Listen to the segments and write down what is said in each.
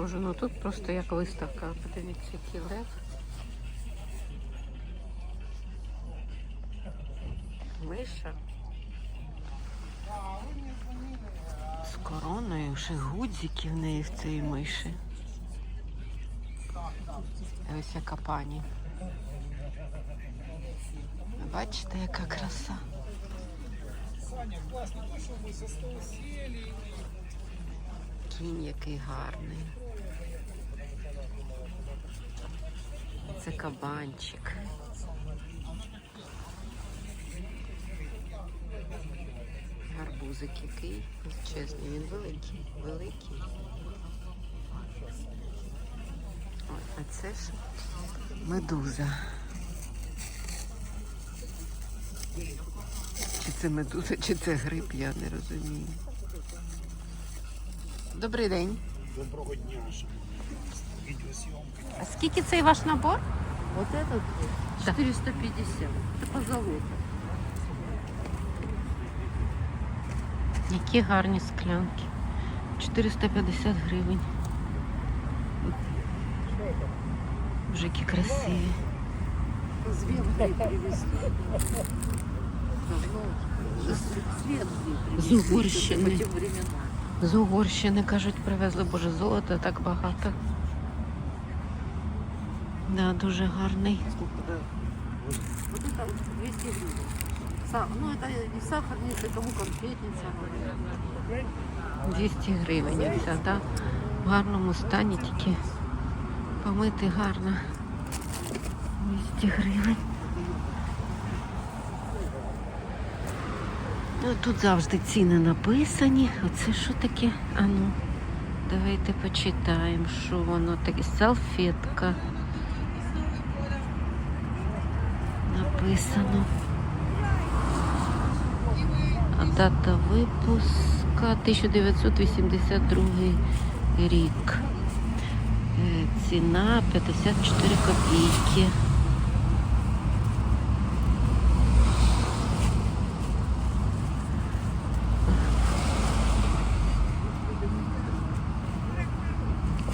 Боже, ну тут просто як виставка. Подивіться, який лев. Миша. З короною, ще гудзики в неї в цієї миші. Ось яка пані. Бачите, яка краса. Кінь який гарний. Це кабанчик. Гарбузик який величезний. Він великий, великий. Ой, а це ж медуза. Чи це медуза, чи це гриб, я не розумію. Добрий день. Доброго дня. Відеосйомка. А скільки цей ваш набор? Вот этот Да. 450. Это позолота. Які гарні склянки. 450 гривень. Вже які красиві. С Венгрии привезли. Давно. С Венгрии привезли. С Угорщины. По тем временам. З Угорщини, кажуть, привезли, боже, золота так багато. Да, дуже гарний. Вот это вот 200 гривен. Ну, это не сахарница, кому конфетница. 200 гривень вся, да? В гарному стані, тільки помити гарно. 200 гривень. Ну, тут завжди ціни написані. Оце що таке? А ну, давайте почитаємо, що воно таке. Салфетка. Написано. А Дата випуска 1982 рік. Е, Ціна 54 копійки.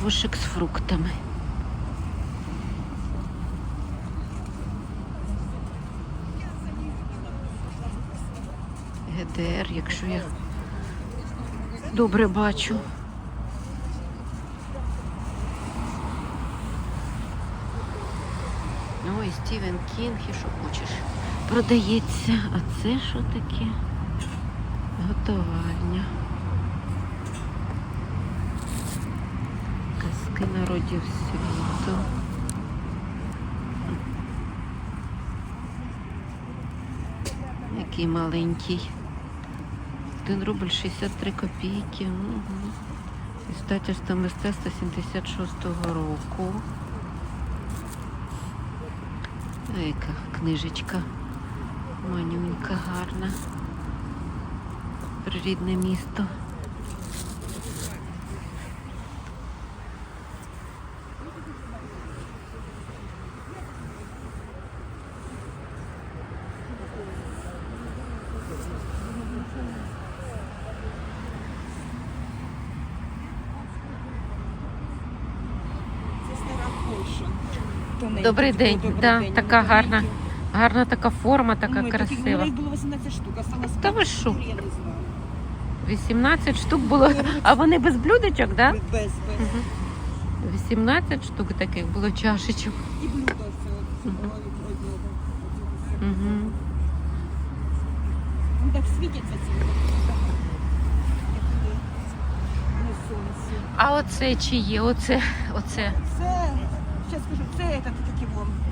Кошик з фруктами. ГДР, якщо я добре бачу. Ой, Стівен Кінг і що хочеш. Продається. А це що таке? Готовальня. Казки народів світу. Який маленький. 1 рубль 63 копійки. Угу. Істательство мистецтва 76-го року. А Яка книжечка. Манюнька гарна. Прирідне місто. Добрий день. Да, така гарна. Гарна така форма, така красива. Було 18 штук, осталось Та ви що? штук, я не знаю. 18 штук було. А вони без блюдечок, так? Да? Без, без. 18 штук таких було чашечок. І блюдо все. от, Угу. Ну так світяться ці. На сонці. А оце чи є? Оце, оце. Це, ще скажу, це этот,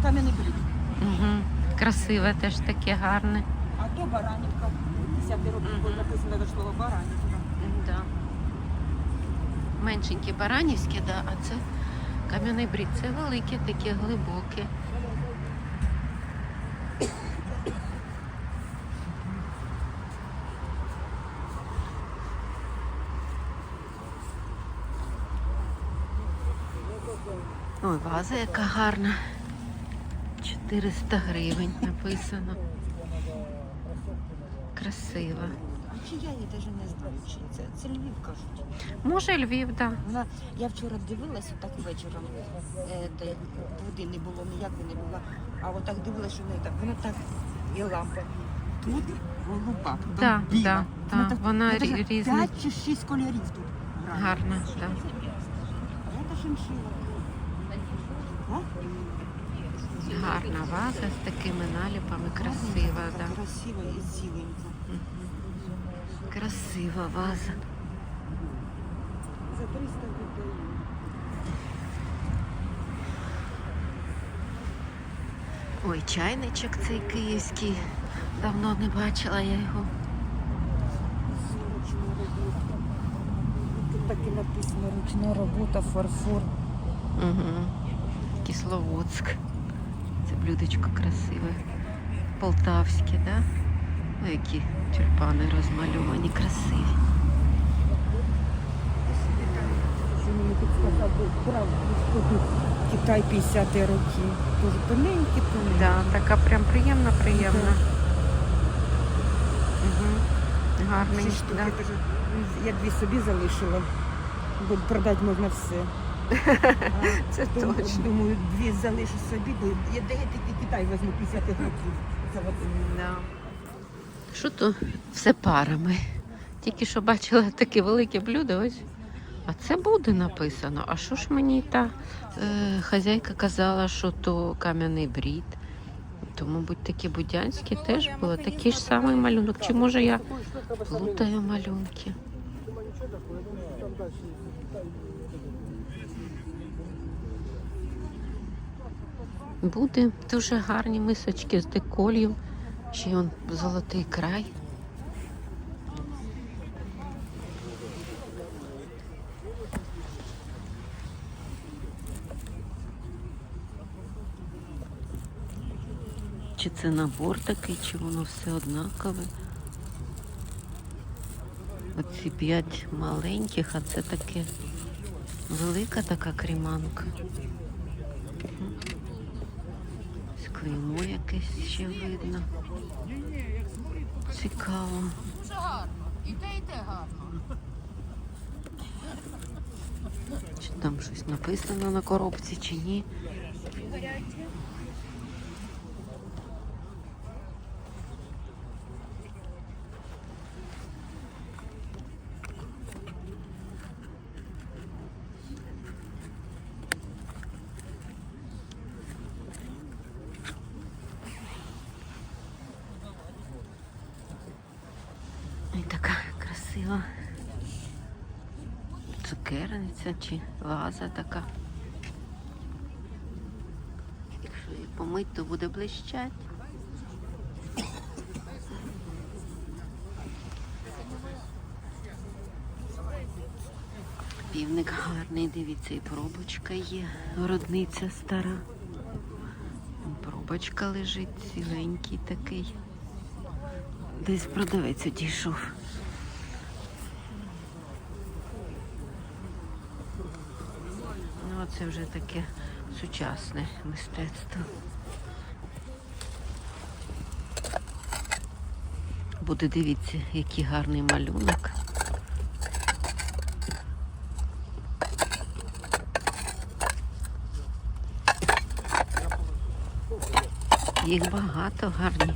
кам'яний блюд. Угу. Красиве теж таке гарне. А то баранівка. 50 років було написано до слова баранівка. Да. Меншенькі баранівські, да, а це кам'яний брід. Це велике, таке глибоке. Ой, ваза яка гарна. 400 гривень написано. Красива. Чи я її навіть не знаю, чи це, це Львів кажуть. Може, Львів, так. Да. Вона, я вчора дивилася так вечором, е, де води не було, ніяк би не було. А от так дивилася, що в так, вона так і лампа. Тут голуба, тут Да, біла. да, да, так- вона навіть різна. П'ять чи шість кольорів тут. грає. Гарна, так. А це шиншила. А? Гарна ваза з такими наліпами, красива, да. Красива і зіленька. Красива ваза. За 300 віддаю. Ой, чайничок цей київський. Давно не бачила я його. Тут так і написано ручна робота, фарфор. Угу. Кисловодськ. Це блюдечко красиве. Полтавське, да? Ну, які тюльпани розмальовані, красиві. Китай 50 років. Дуже тоненькі, тоненькі. Да, така прям приємна, приємна. Угу. Гарний. Штуки Да. я дві собі залишила, бо продати можна все. Це Тому, точно. Думаю, дві залишу собі, бо я де я Китай візьму 50 років. За Да. Що то все парами? Тільки що бачила таке велике блюдо, ось. А це буде написано. А що ж мені та е, хазяйка казала, що то кам'яний брід? То, мабуть, такі будянські теж було. Такий ж самий малюнок. Чи може я плутаю малюнки? Буде дуже гарні мисочки з деколью. Ще й он золотий край. Чи це набор такий, чи воно все однакове? Оці п'ять маленьких, а це таке велика така кріманка. Клеймо якесь ще видно. Цікаво. Дуже гарно. І те, і те гарно. Чи там щось написано на коробці, чи ні. Така красива цукерниця чи ваза така. Якщо її помить, то буде блищать. Півник гарний, дивіться, і пробочка є, городниця стара. Пробочка лежить, ціленький такий. Десь продавець одійшов. Ну, це вже таке сучасне мистецтво. Буде дивіться, який гарний малюнок. Їх багато гарні.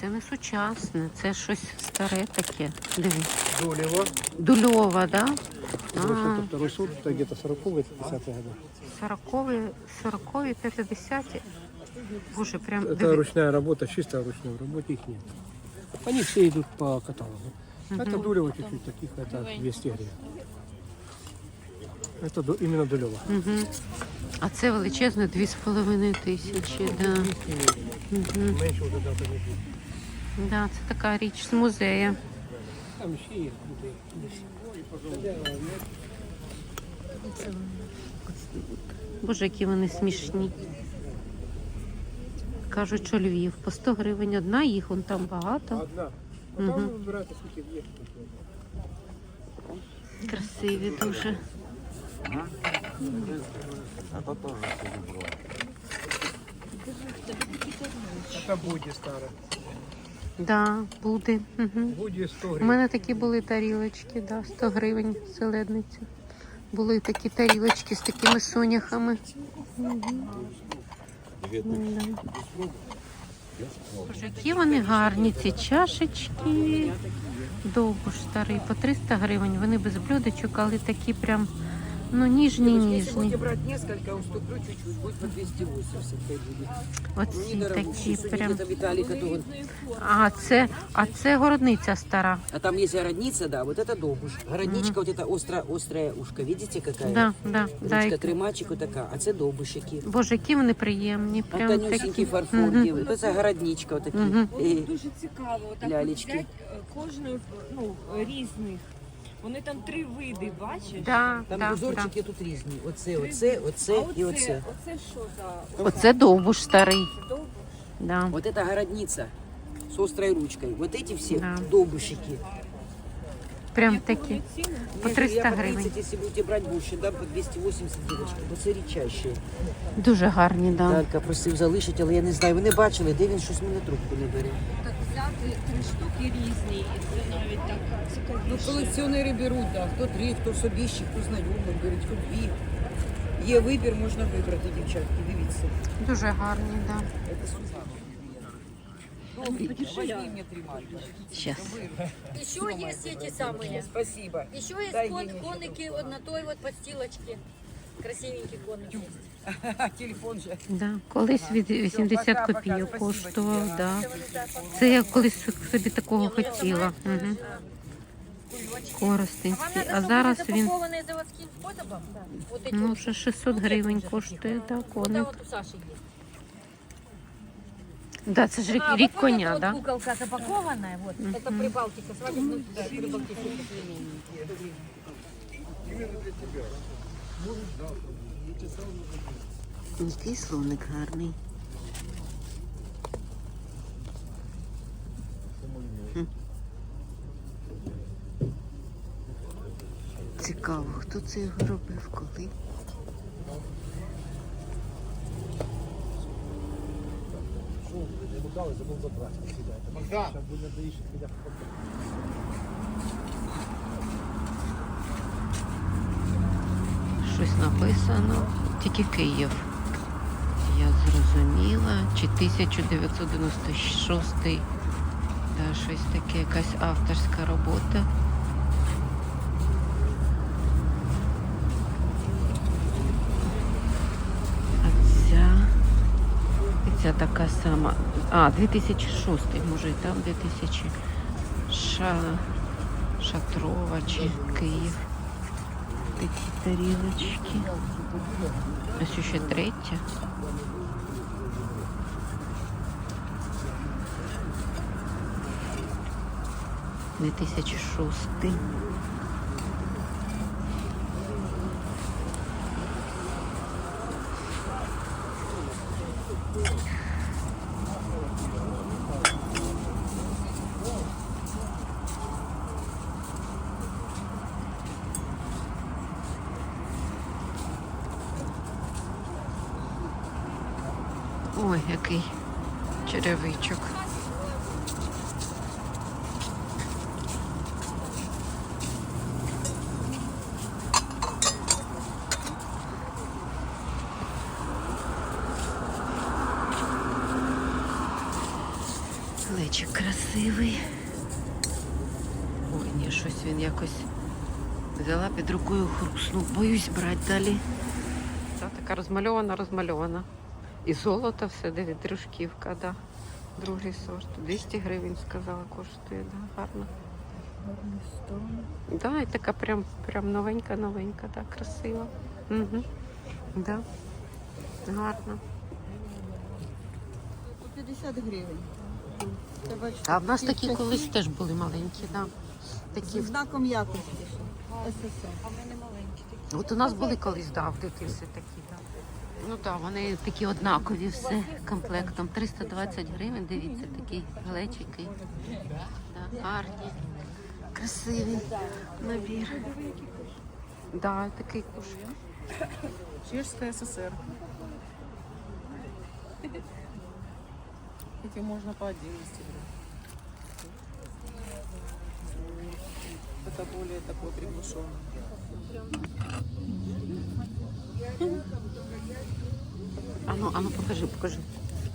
це не сучасне, це щось старе таке. Дивись. Долево. Дульова, да? А, Это второй сорт, это где-то 40-е, 50-е годы. 40-ві, 40-ві, 50-ті. Боже, прям Это диви. ручная работа, чистая ручная, в работе их нет. Они все идут по каталогу. Это Дулево чуть-чуть таких, это 200 гривен. Это ду- именно Дулево. Мгм. А це величезне 2,5 тисячі. Да. Мгм. Меньше вот это не будет. Да, це така річ з музею. Там еще есть. Боже, які вони смішні. кажуть, що Львів. По 100 гривень одна, їх вон там багато. Одна. А там вибирати скільки є. Красиві дуже. Це буде старе. Да, буде. Угу. Буде 100 У гривень. мене такі були тарілочки, да, 100 гривень селедниця. Були такі тарілочки з такими соняхами. Боже, які вони гарні, ці чашечки. Довго ж старий, по 300 гривень. Вони без блюдечок, але такі прям, ну, ніжні, Если ніжні. будете брать несколько, уступлю чуть-чуть, будет по 280 опять будет. Оці Недорого. такі Судите, прям. это Виталик, это он. А це, а це городниця стара. А там есть городница, да, вот это добуш. Городничка, вот это остро, острая ушко, видите какая? Да, да, да. Ручка кремачик вот такая, а це добушики. Боже, які вони приємні. А Прям тонюсенький такі. фарфор Мгм. делают. Это городничка вот такие. Мгм. Э, Дуже цікаво, так Лялечки. взять е, кожної ну, різних. вони там три види, бачиш? Да, Там да, да. узорчики тут різні. Оце, оце, оце а і оце, оце. оце що за Оце довбуш старий. довго? Да. Вот это городница с острой ручкой. Вот эти все Да. добушики. Прям такі. По Нет, 300 я по гривень. 30, если будете брать больше, дам по 280 девочки. Бо це рідчайші. Дуже гарні, да. Талька просив залишити, але я не знаю. Ви не бачили, де він щось мене трубку не бере. Так три штуки різні, і це навіть так Ну, цікавіше. колекціонери беруть, да. хто три, хто собі ще, хто знайомий беруть, хто дві. Є вибір, можна вибрати, дівчатки, дивіться. Дуже гарні, да. Возьми мне три. Еще есть эти самые. Спасибо. Еще есть Дай кон- коники вот на той вот подстилочке. Красивенький коники есть. Телефон же. Да. Колись від 80 пока-пока. копійок Спасибо коштував, тебе. да. Це я колись собі такого хотіла. Угу. Коростинський. А зараз він Запакованные заводским способом. Вот эти ну, вот. вже 600 гривень коштує, да, Вот да, коник. вот у Саши есть. Да, це ж рік, А, рік вот вот эта коня, вот да? куколка запакованная, вот. Это Прибалтика. Сразу ну, да, Прибалтика. Який слоник гарний. Хм. Цікаво, хто це його робив, коли? Щось написано, тільки Київ. Я зрозуміла. Чи 1996 да, щось таке, якась авторська робота. Ця така сама. А, 2006, може і там 2000. Ша, Шатрова чи Київ. Такі тарілочки. Ось ще третя. Дві тисячі шостий. Ой, який черевичок. Глечик красивий. Ой, ні, щось він якось взяла під рукою хруснув. Боюсь брати далі. Та така розмальована, розмальована. І золото все, де дружківка, да. Другий сорт. 200 гривень сказала, коштує, да, гарно. Да, і така прям, прям новенька, новенька, да, красива. Угу. Да. Гарно. 50 гривень. А в нас такі колись теж були маленькі, да. Такі. Зі знаком якості. СССР. От у нас були колись, да, в дитинстві такі. Ну так, вони такі однакові все комплектом. 320 гривень, дивіться, такі глечики. Да, гарні, красивий набір. Да, такий куш. Чешская ССР. Эти можно по 11 гривен. Это более такой приглушенный. А ну, а ну покажи, покажи.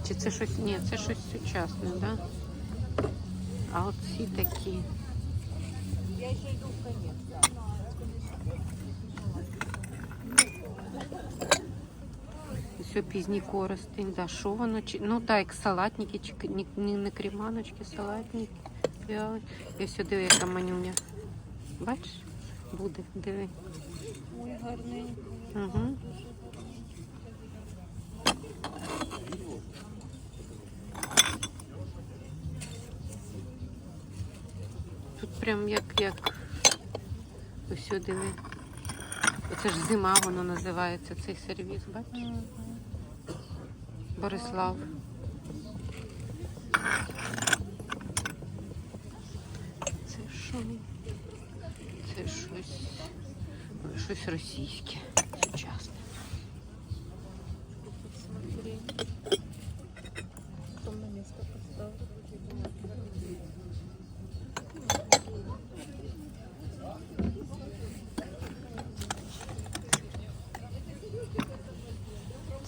Чи це щось? Ні, це щось сучасне, так? Да? А от ці такі. Я еще йду Все пізній коростень, да, що воно? Чи, ну так, салатники, чи ні, не креманочки, салатники. І все, яка манюня. Бачиш? Буде, диви. Ой, гарненько. Угу. Тут прям як, як ось диви. Оце ж зима воно називається, цей сервіс, бачиш? Борислав. щось російське, сучасне.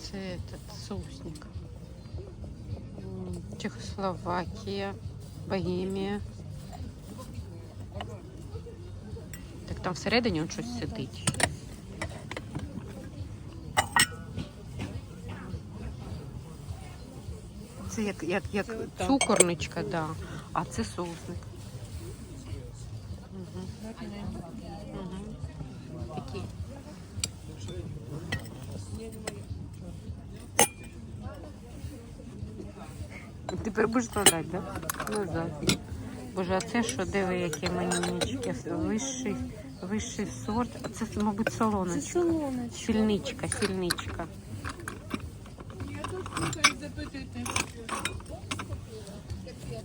Це этот соусник. М, Чехословакія, Богемія. Там всередині он щось сидить. Це як, як, як цукорничка, да. а це соусник. Угу. Угу. Такі. Тепер будеш складати, так? Да? Назад. Боже, а це що, диви, які манюнічки. Вищий, вищий сорт. А це, мабуть, солоночка. Це солоночка. Сільничка, сільничка.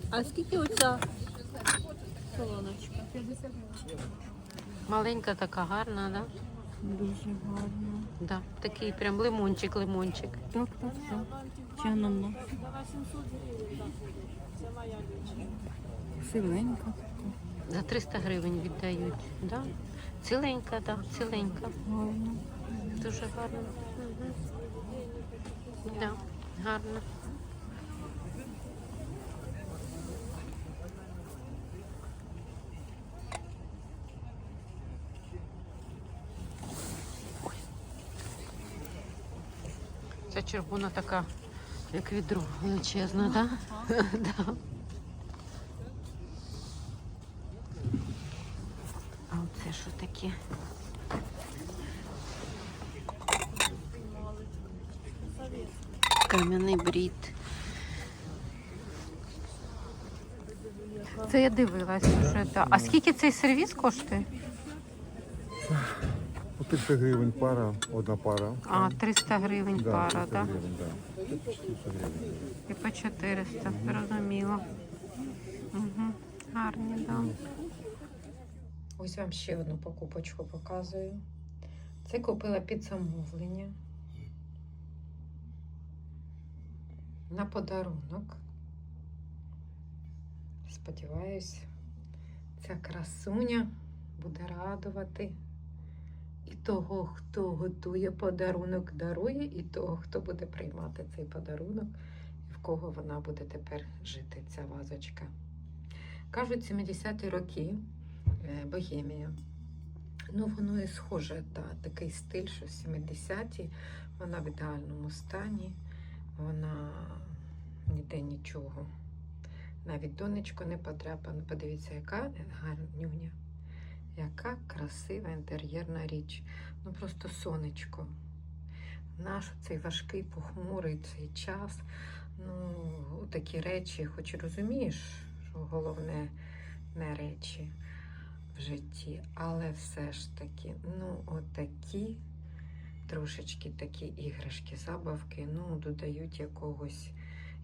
А скільки оця солоночка? Маленька така гарна, да? Дуже гарно. Да. Такий прям лимончик, лимончик. Так, так, так. Тянемо. Силенька. За 300 гривень віддають. Да? Ціленька, да, ціленька. Гарно. Дуже гарно. Угу. Да, гарно. Ця червона така, як відро величезна, так? Да? да. А оце? Кам'яний брід. Це я дивилася вже. Да. А скільки цей сервіс коштує? По 300 гривень пара, одна пара. А, 300 гривень Да, пара, 300 так? Да? гривень, да. 400 гривень. І по 400, зрозуміло. Угу. Гарні, так. Да. Ось вам ще одну покупочку показую. Це купила під замовлення. На подарунок. Сподіваюсь, ця красуня буде радувати і того, хто готує подарунок, дарує, і того, хто буде приймати цей подарунок, і в кого вона буде тепер жити, ця вазочка. Кажуть, 70-ті роки Богемія. Ну, воно і схоже, та, такий стиль, що 70-ті, вона в ідеальному стані, вона ніде нічого. Навіть донечко не потрапано. Подивіться, яка гарнюня. Яка красива інтер'єрна річ. Ну просто сонечко. Наш цей важкий, похмурий цей час. Ну, такі речі, хоч і розумієш, що головне не речі в житті, але все ж таки, ну, отакі трошечки такі іграшки, забавки, ну, додають якогось,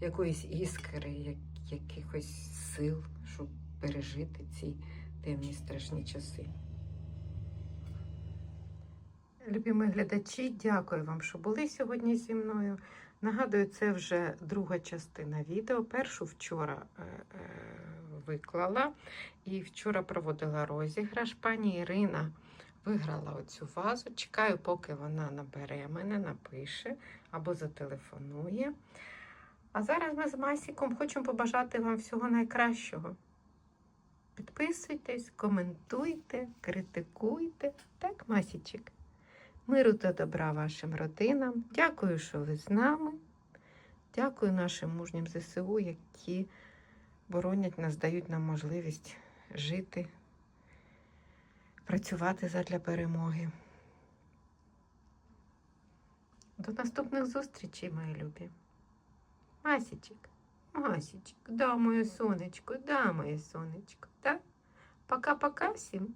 якоїсь іскри, як, якихось сил, щоб пережити ці темні страшні часи. Любімі глядачі, дякую вам, що були сьогодні зі мною. Нагадую, це вже друга частина відео. Першу вчора е, е, виклала і вчора проводила розіграш. Пані Ірина виграла оцю вазу. Чекаю, поки вона набере мене, напише або зателефонує. А зараз ми з Масіком хочемо побажати вам всього найкращого. Підписуйтесь, коментуйте, критикуйте. Так, Масічик? Миру та добра вашим родинам. Дякую, що ви з нами. Дякую нашим мужнім ЗСУ, які боронять нас, дають нам можливість жити, працювати задля перемоги. До наступних зустрічей, мої любі. Масічик, Масічик, да, моє сонечко, да, моє сонечко, да? Пока-пока всім.